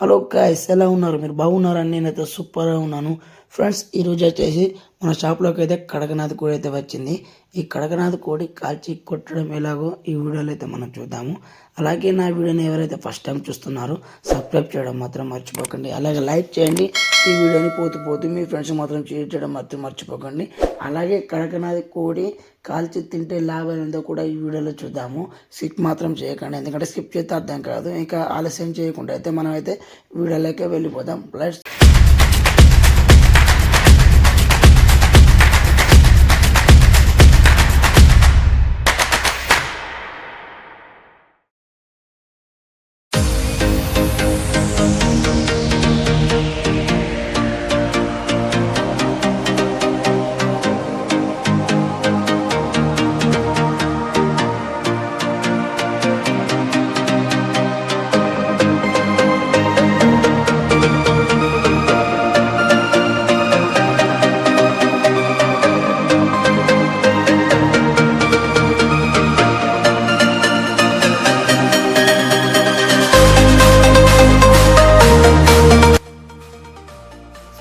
Hello guys ఎలా ఉన్నారు? మీరు బాగున్నారని నేనైతే సూపర్గా ఉన్నాను. ఫ్రెండ్స్ ఈరోజు వచ్చేసి మన షాప్లోకి అయితే కడకనాథ్ కోడి అయితే వచ్చింది. ఈ కడకనాథ్ కోడి కాల్చి కొట్టడం ఎలాగో ఈ వీడియోలో అయితే మనం చూద్దాము. అలాగే నా వీడియోని ఎవరైతే ఫస్ట్ టైం చూస్తున్నారో సబ్స్క్రైబ్ చేయడం మాత్రం మర్చిపోకండి. అలాగే లైక్ చేయండి. ఈ వీడియోని పోతూ పోతూ మీ ఫ్రెండ్స్ మాత్రం షేర్ చేయడం మాత్రం మర్చిపోకండి. అలాగే కడకనాథ్ కోడి కాల్చి తింటే లాభం ఏందో కూడా ఈ వీడియోలో చూద్దాము. స్కిప్ మాత్రం చేయకండి. ఎందుకంటే స్కిప్ చేస్తే అర్థం కాదు. ఇంకా ఆలస్యం చేయకుండా అయితే మనం అయితే వీడియోలోకే వెళ్ళిపోదాం. ప్లస్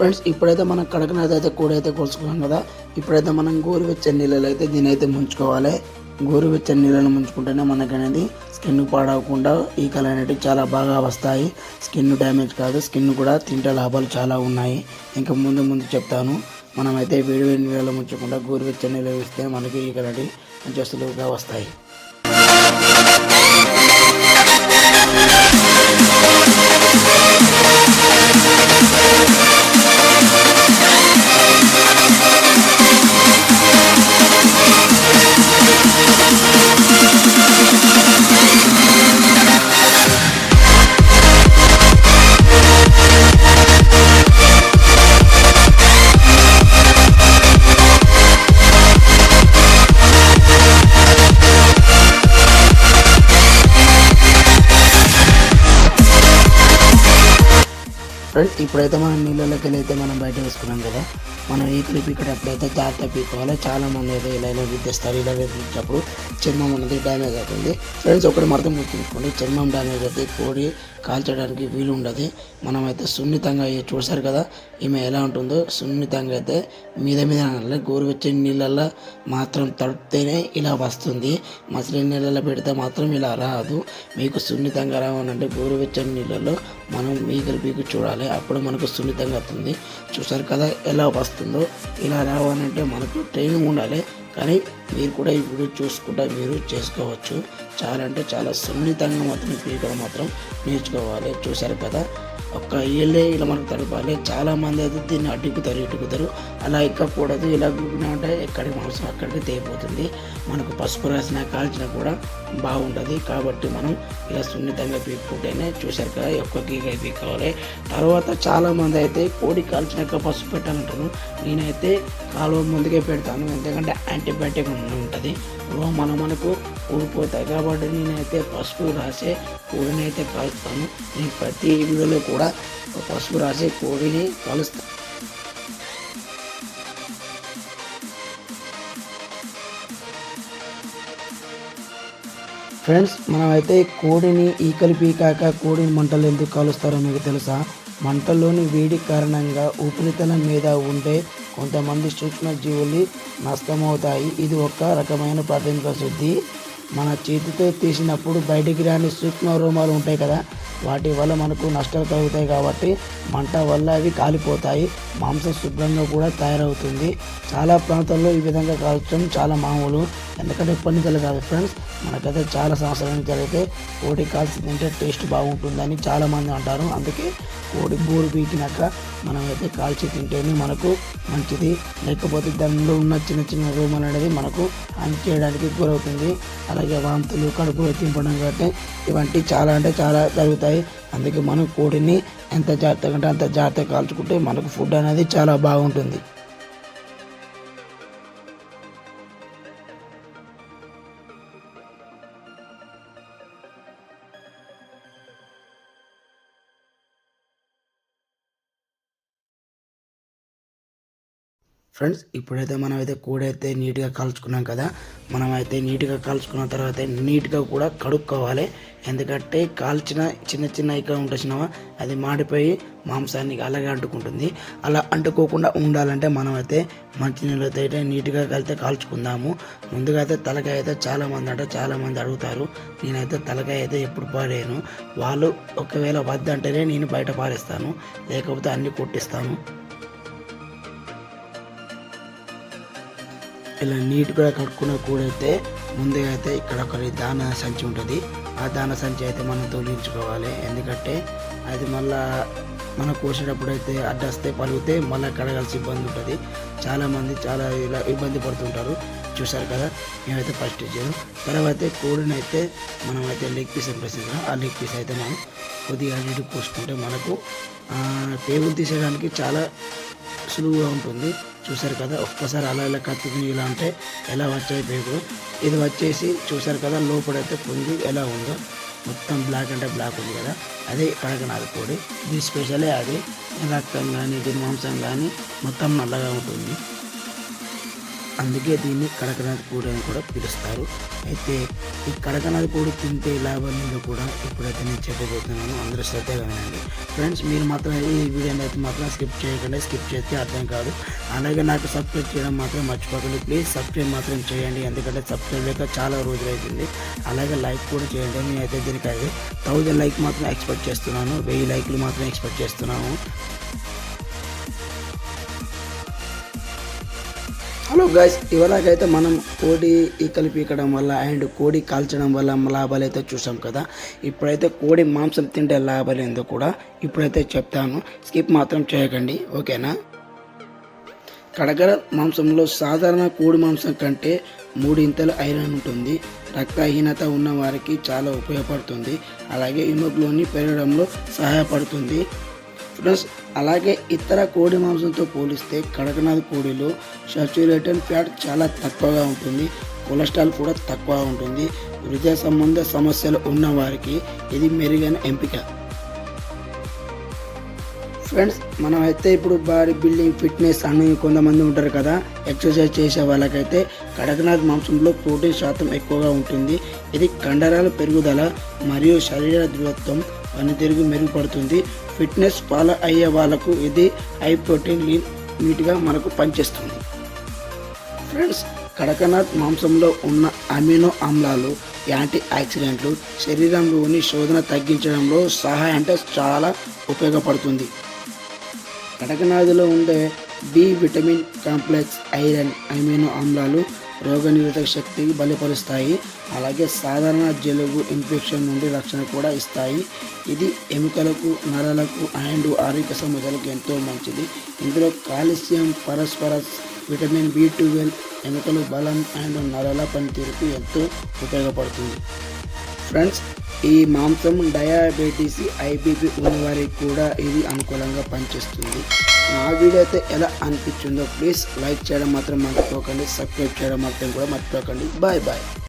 ఫ్రెండ్స్ ఇప్పుడైతే మనం కడకనాథ్ అయితే కూడ అయితే కొలుచుకున్నాం కదా. ఇప్పుడైతే మనం గోరువెచ్చని నీళ్ళలో అయితే దీని అయితే ముంచుకోవాలి. గోరువెచ్చని నీళ్ళను ముంచుకుంటేనే మనకి అనేది స్కిన్ పాడవకుండా ఈకలు అనేవి చాలా బాగా వస్తాయి. స్కిన్ డ్యామేజ్ కాదు స్కిన్ కూడా తింటే లాభాలు చాలా ఉన్నాయి. ఇంకా ముందు ముందు చెప్తాను మనమైతే వేడి వేడి నీళ్ళలో ముంచకుండా గోరువెచ్చని నీళ్ళు వేస్తే మనకి ఈకలు అనేవి కొంచెం సులువుగా వస్తాయి. ఫ్రెండ్స్ ఇప్పుడైతే మనం నీళ్ళలోకి వెళ్ళి అయితే మనం బయట వేసుకున్నాం కదా మనం ఈకలు పీకేటప్పుడైతే జాగ్రత్త పీకోవాలి చాలామంది అయితే ఇలా ఇలా విద్దేస్తారు ఇలా విద్దించినప్పుడు చర్మం అనేది డ్యామేజ్ అవుతుంది. ఫ్రెండ్స్ ఒకటి మాత్రం గుర్తుంచుకోండి చర్మం డ్యామేజ్ అయితే కోడి కాల్చడానికి వీలు ఉండదు మనమైతే సున్నితంగా చూసారు కదా ఈమె ఎలా ఉంటుందో సున్నితంగా అయితే మీద మీద గోరువెచ్చని నీళ్ళల్లో మాత్రం తడిపితేనే ఇలా వస్తుంది. మసిలి నీళ్ళలో పెడితే మాత్రం ఇలా రాదు. మీకు సున్నితంగా రావాలంటే గోరువెచ్చని నీళ్ళలో మనం మీగలు పీకి చూడాలి. అప్పుడు మనకు సున్నితంగా వస్తుంది. చూసారు కదా ఎలా వస్తుందో? ఇలా రావాలంటే మనకు ట్రైనింగ్ ఉండాలి. కానీ మీరు కూడా ఈ వీడియో చూసుకుంటా మీరు చేసుకోవచ్చు. చాలా అంటే చాలా సున్నితంగా మాత్రం పీకడం మాత్రం నేర్చుకోవాలి. చూశారు కదా? ఒక్క ఏళ్ళే ఇలా మనకు తడపాలి చాలా మంది అయితే దీన్ని అడ్డుకుతారు ఇటుకుతారు అలా ఎక్కకూడదు ఇలా గుగ్గినా ఉంటే ఎక్కడికి మాంసం అక్కడికి తెగిపోతుంది మనకు పసుపు రాసిన కాల్చినా కూడా బాగుంటుంది. కాబట్టి మనం ఇలా సున్నితంగా పీక్కుంటేనే చూశారు కదా ఎక్కువ గీగ పీక్కోవాలి తర్వాత చాలా మంది అయితే కోడి కాల్చినాక పసుపు పెట్టాలంటారు. నేనైతే కాలువ ముందుకే పెడతాను. ఎందుకంటే యాంటీబయాటిక్ ఉంటుంది. మన మనకు ఊడిపోతాయి. కాబట్టి నేనైతే పసుపు రాసే కోడిని అయితే కాలుస్తాను. నేను ప్రతి వీడియోలో కూడా పసుపు రాసే కోడిని కాలుస్తాను ఫ్రెండ్స్ మనమైతే కోడిని ఈకలు పీకాక కోడిని మంటలు ఎందుకు కాలుస్తారో మీకు తెలుసా? మంటల్లోని వేడి కారణంగా ఉపరితలం మీద ఉండే కొంతమంది సూక్ష్మజీవులు నష్టమవుతాయి. ఇది ఒక రకమైన ప్రాథమిక శుద్ధి. మన చేతితో తీసినప్పుడు బయటికి రాని సూక్ష్మ రోమాలు ఉంటాయి కదా వాటి వల్ల మనకు నష్టాలు కలుగుతాయి కాబట్టి మంట వల్ల అవి కాలిపోతాయి. మాంసం శుభ్రంగా కూడా తయారవుతుంది. చాలా ప్రాంతాల్లో ఈ విధంగా కాల్చడం చాలా మామూలు. ఎందుకంటే ఇబ్బంది కాదు ఫ్రెండ్స్ మనకైతే చాలా సంవత్సరాల నుంచి అయితే కోడి కాల్చి తింటే టేస్ట్ బాగుంటుందని చాలామంది అంటారు. అందుకే కోడి బోరు పీకినాక మనమైతే కాల్చి తింటేనే మనకు మంచిది. లేకపోతే దానిలో ఉన్న చిన్న చిన్న రోమాలు అనేది మనకు హాని చేయడానికి గురవుతుంది. అలాగే వాంతులు కడుపులో తింపడం కాబట్టి ఇవంటి చాలా అంటే చాలా జరుగుతాయి. అందుకే మనం కోడిని ఎంత జాగ్రత్తగా అంటే అంత జాగ్రత్తగా కాల్చుకుంటే మనకు ఫుడ్ అనేది చాలా బాగుంటుంది. ఫ్రెండ్స్ ఇప్పుడైతే మనం అయితే కూడైతే నీట్గా కాల్చుకున్నాం కదా మనమైతే నీట్గా కాల్చుకున్న తర్వాత నీట్గా కూడా కడుక్కోవాలి. ఎందుకంటే కాల్చిన చిన్న చిన్న ఇక్కడ ఉంటున్నావా అది మాడిపోయి మాంసాన్ని అలాగే అంటుకుంటుంది. అలా అంటుకోకుండా ఉండాలంటే మనం అయితే మంచినీళ్ళతో అయితే నీట్గా కలితే కాల్చుకుందాము. ముందుగా అయితే తలకాయ అయితే చాలామంది అంటే చాలామంది అడుగుతారు. నేనైతే తలకాయ అయితే ఎప్పుడు పారేను వాళ్ళు ఒకవేళ వద్దంటేనే నేను బయట పారేస్తాను లేకపోతే అన్ని కొట్టిస్తాను. ఇలా నీట్గా కట్టుకున్న కూడైతే ముందుగా అయితే ఇక్కడ ఒక దాన సంచి ఉంటుంది. ఆ దాన సంచి అయితే మనం తొలగించుకోవాలి. ఎందుకంటే అది మళ్ళా మనం కోసేటప్పుడు అయితే అడ్డస్తే పలిగితే మళ్ళీ కడగాల్సి ఇబ్బంది ఉంటుంది. చాలామంది చాలా ఇలా ఇబ్బంది పడుతుంటారు. చూసారు కదా? మేమైతే ఫస్ట్ ఇచ్చాను తర్వాత కోడిని అయితే మనం అయితే లెగ్ పీస్ ఉంటుంది ఆ లెగ్ పీస్ అయితే మనం కొద్దిగా నీటి పోసుకుంటే మనకు టేబుల్ తీసేయడానికి చాలా సులువుగా ఉంటుంది. చూసారు కదా ఒక్కసారి అలా ఇలా కత్తుకుని ఇలా అంటే ఎలా వచ్చాయి పేగులు? ఇది వచ్చేసి చూసారు కదా లోపలైతే పొంగి ఎలా ఉందో. మొత్తం బ్లాక్ అంటే బ్లాక్ ఉంది కదా అదే కడకనాథ కోడి ఇది స్పెషలే అది. రక్తం కానీ దీని మాంసం కానీ మొత్తం నల్లగా ఉంటుంది. అందుకే దీన్ని కడకనాథ్ పూడి అని కూడా పిలుస్తారు. అయితే ఈ కడకనాథ్ పూడి తింటే లాభం ఉందో కూడా ఇప్పుడైతే నేను చెప్పబోతున్నాను. అందరూ శ్రద్ధగా వినండి. ఫ్రెండ్స్ మీరు మాత్రం ఈ వీడియోని అయితే మాత్రం స్కిప్ చేయకండి. స్కిప్ చేస్తే అర్థం కాదు. అలాగే నాకు సబ్స్క్రైబ్ చేయడం మాత్రం మర్చిపోకండి. ప్లీజ్ సబ్స్క్రైబ్ మాత్రం చేయండి. ఎందుకంటే సబ్స్క్రైబ్ లేక చాలా రోజులు అవుతుంది అలాగే లైక్ కూడా చేయండి. నేనైతే దీనికి అయితే థౌజండ్ లైక్ మాత్రం ఎక్స్పెక్ట్ చేస్తున్నాను. వెయ్యి లైక్లు మాత్రం ఎక్స్పెక్ట్ చేస్తున్నాను. హలో గాయస్ ఇవలాగైతే మనం కోడి ఈకలు పీకడం వల్ల అండ్ కోడి కాల్చడం వల్ల లాభాలు అయితే చూసాం కదా. ఇప్పుడైతే కోడి మాంసం తింటే లాభాలు ఏందో కూడా ఇప్పుడైతే చెప్తాను. స్కిప్ మాత్రం చేయకండి. ఓకేనా? కడగర మాంసంలో సాధారణ కోడి మాంసం కంటే మూడింతలు ఐరన్ ఉంటుంది. రక్తహీనత ఉన్న వారికి చాలా ఉపయోగపడుతుంది. అలాగే హిమోగ్లోని పెరగడంలో సహాయపడుతుంది. ప్లస్ అలాగే ఇతర కోడి మాంసంతో పోలిస్తే కడకనాథ్ కోడిలో సచ్యురేటెడ్ ఫ్యాట్ చాలా తక్కువగా ఉంటుంది కొలెస్ట్రాల్ కూడా తక్కువ ఉంటుంది. హృదయ సంబంధ సమస్యలు ఉన్న వారికి ఇది మెరుగైన ఎంపిక. ఫ్రెండ్స్ మనం అయితే ఇప్పుడు బాడీ బిల్డింగ్ ఫిట్నెస్ అని కొంతమంది ఉంటారు కదా ఎక్సర్సైజ్ చేసే వాళ్ళకైతే కడకనాథ్ మాంసంలో ప్రోటీన్ శాతం ఎక్కువగా ఉంటుంది. ఇది కండరాల పెరుగుదల మరియు శరీర దృఢత్వం పనితీరుగు మెరుగుపడుతుంది. ఫిట్నెస్ ఫాలో అయ్యే వాళ్ళకు ఇది హై ప్రోటీన్ లీన్ నీట్గా మనకు పనిచేస్తుంది. ఫ్రెండ్స్ కడకనాథ్ మాంసంలో ఉన్న అమినో ఆమ్లాలు యాంటీ ఆక్సిడెంట్లు శరీరంలోని శోధన తగ్గించడంలో సహాయం అంటే చాలా ఉపయోగపడుతుంది. కడకనాథ్లో ఉండే B vitamin complex iron amino ఆమ్లాలు రోగనిరోధక శక్తి బలపరుస్తాయి. అలాగే సాధారణ జలుబు ఇన్ఫెక్షన్ నుండి రక్షణ కూడా ఇస్తాయి. ఇది ఎముకలకు నరాలకు అండ్ ఆరోగ్య సమస్యలకు ఎంతో మంచిది. ఇందులో కాల్షియం పరస్పరస్ విటమిన్ బి ట్వెల్వ్ ఎముకలు బలం అండ్ నరాల పనితీరుకు ఎంతో ఉపయోగపడుతుంది. ఫ్రెండ్స్ ఈ మాంసం డయాబెటీస్ ఐబీపీ ఉన్నవారికి కూడా ఇది అనుకూలంగా పనిచేస్తుంది. నా వీడియో అయితే ఎలా అనిపించిందో ప్లీజ్ లైక్ చేయడం మాత్రం మర్చిపోకండి సబ్స్క్రైబ్ చేయడం మాత్రం కూడా మర్చిపోకండి. Bye bye.